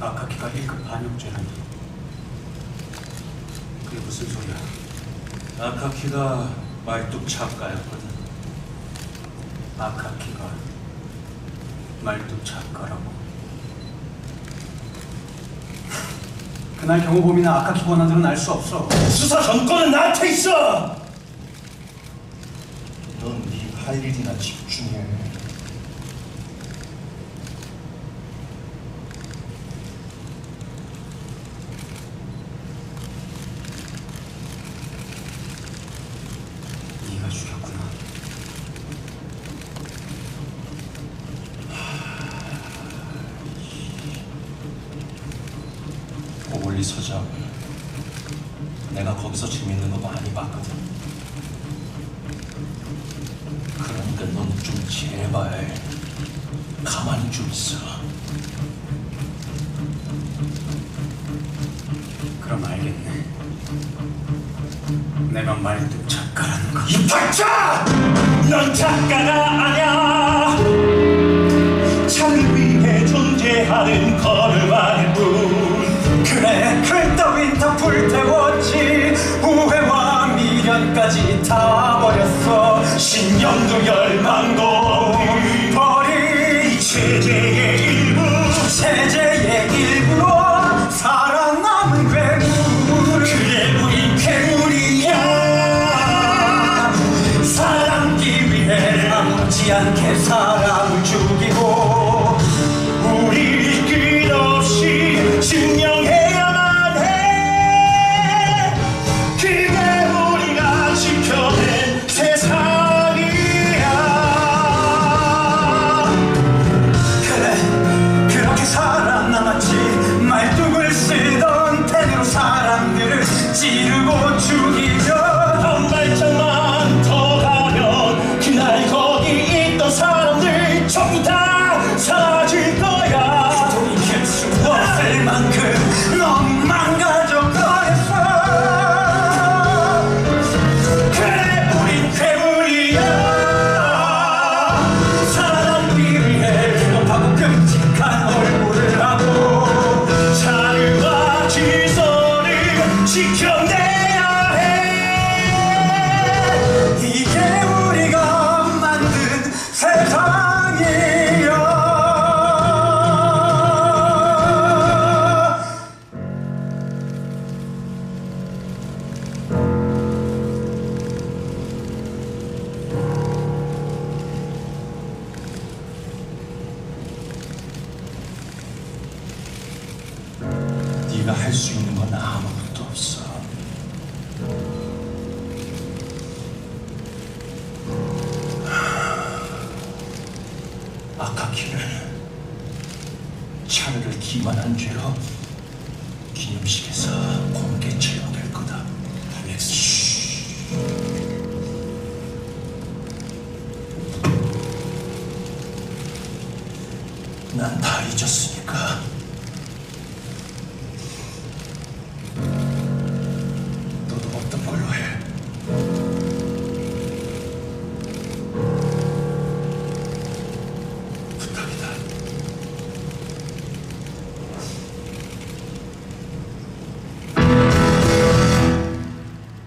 아카키가 1급 반역죄라니. 그게 무슨 소리야? 아카키가 말뚝 작가였거든. 아카키가 말뚝 작가라고. 그날 경호범이나 아카키 권한들은 알 수 없어. 수사 전권은 나한테 있어. 넌 네 할 일이나 집중해. 네가 죽였구나 고올리 서장. 내가 거기서 재밌는 거 많이 봤거든. 그러니까 넌 좀 제발 가만히 좀 있어. 그럼 알겠네 내가 말뚝 작가라는 거이 박자! 넌 작가가 창 신념도 열망도 버린 이 체제의 일부 세제의 일부로 살아남은 괴물 그래 우린 괴물이야. 사람기 위해 아무렇지 않게 사람을 죽이고 사람들 전부 다 네가 할 수 있는 건 아무것도 없어. 아카키는 차르를 기만한 죄로 기념식에서 공개 처형될 거다. 알렉스. 난 다 잊었으니까